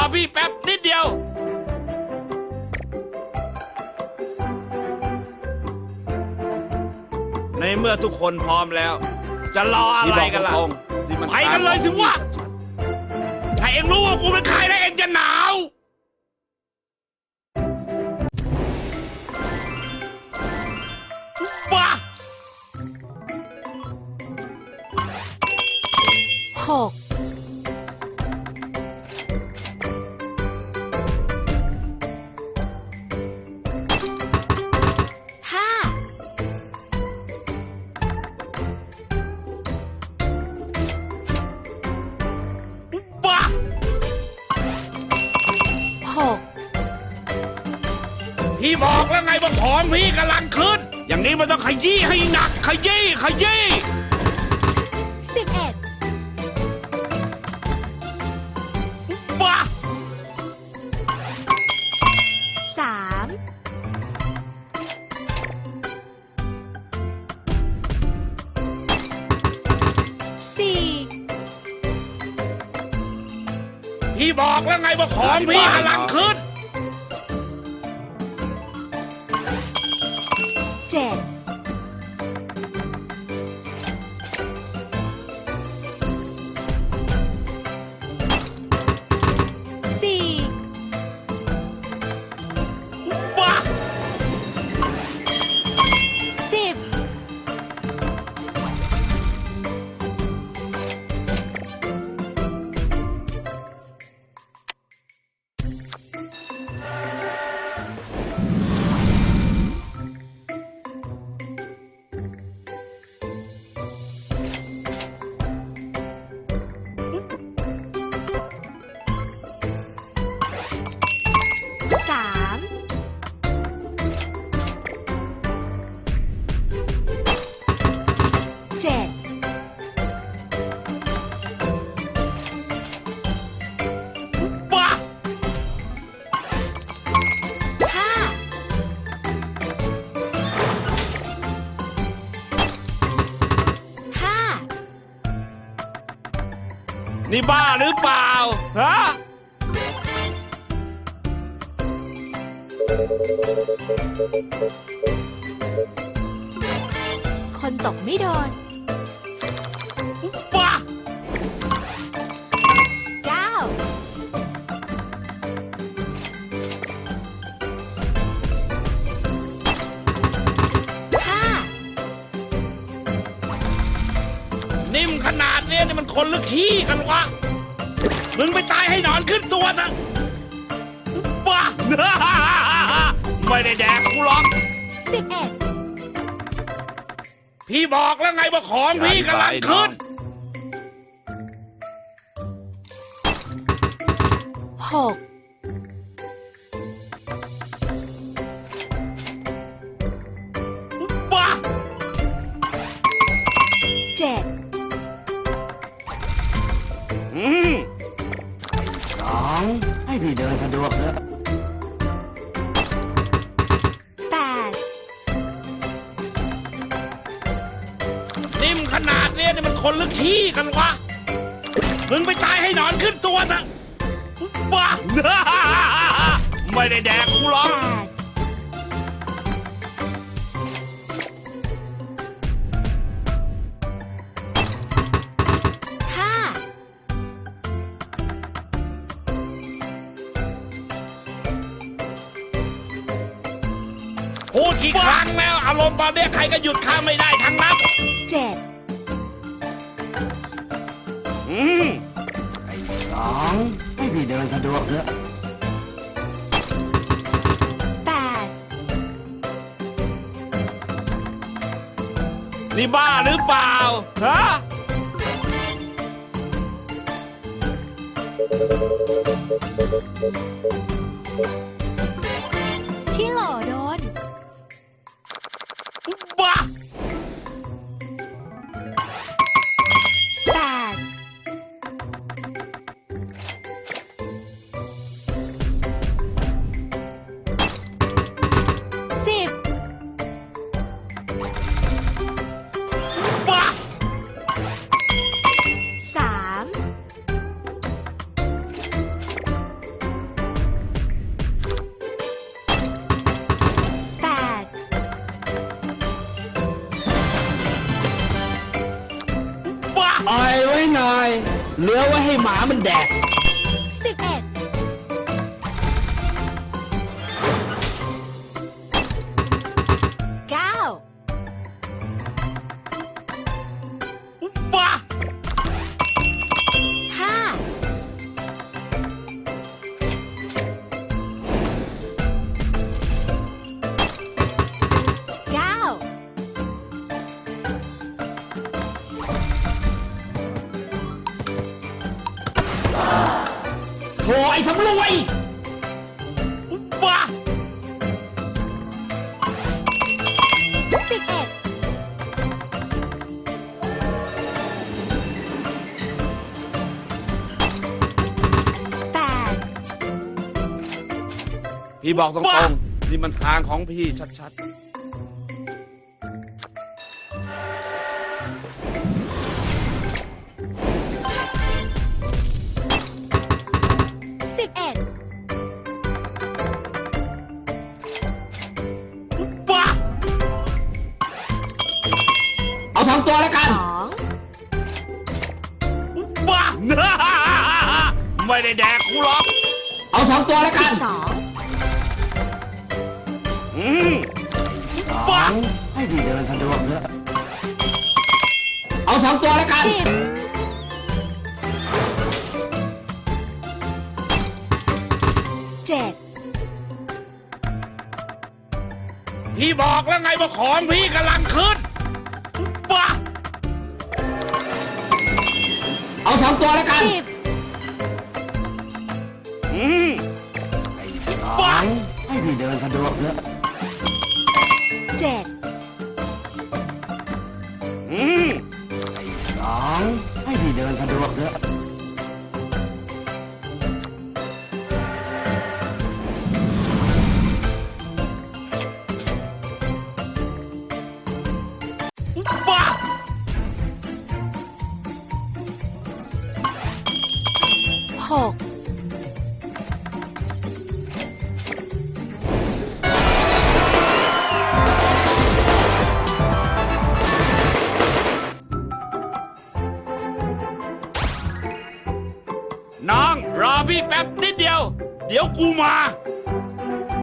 อพี่แป๊บนิดเดียว ในเมื่อทุกคนพร้อมแล้ว จะรออะไรกันล่ะนี่มันไปกันเลยสิวะ ถ้าเองรู้ว่ากูเป็นใครแล้วเองจะหนาว บ้า หก พี่บอกแล้วไงว่าของพี่กำลังขึ้น อย่างนี้มันต้องขยี้ให้หนัก ขยี้ขยี้สิบเอ็ดบ้าสามสี่พี่บอกแล้วไงว่าของพี่กำลังขึ้น นี่บ้าหรือเปล่า ฮะ คนตกไม่โดน นิ่มขนาดเนี้ยนี่มันคนหรือขี้กันวะ มึงไปตายให้หนอนขึ้นตัวซะบ้า ไม่ได้แดกกูหรอกสิบเอ็ดพี่บอกแล้วไงว่าของพี่กำลังขึ้นหก สะดวกเถอะแปดนิ่มขนาดเนี้ยนี่มันคนหรือขี้กันวะ มึงไปตายให้หนอนขึ้นตัวซะบ้า ไม่ได้แดกกูหรอก พูดกี่ครั้งแล้วอารมณ์ตอนเนี้ยใครก็หยุดข้าไม่ได้ทั้งนั้นเจ็ดอืมไอ้สองให้พี่เดินสะดวกเถอะแปดนี่บ้าหรือเปล่าฮะ เหลือไว้ให้หมามันแดก11 สำรวยบ้าสิบเอ็ดแปดพี่บอกตรงๆนี่มันทางของพี่ชัดสิ สองตัวแล้วกัน สองบ้า ไม่ได้แดกกูหรอกเอาสองตัวแล้วสิกับนสองอืมสองให้พี่เดินสะดวกเถอะเอาสองตัวแล้วกัน สิบเจ็ดพี่บอกแล้วไงว่าของพี่กำลังขึ้น เอาสองตัวแล้วกันสิบอืมสองให้พี่เดินสะดวกเถอะเจ็ดอืมสองให้พี่เดินสะดวกเถอะ พี่แป๊บนิดเดียว เดี๋ยวกูมา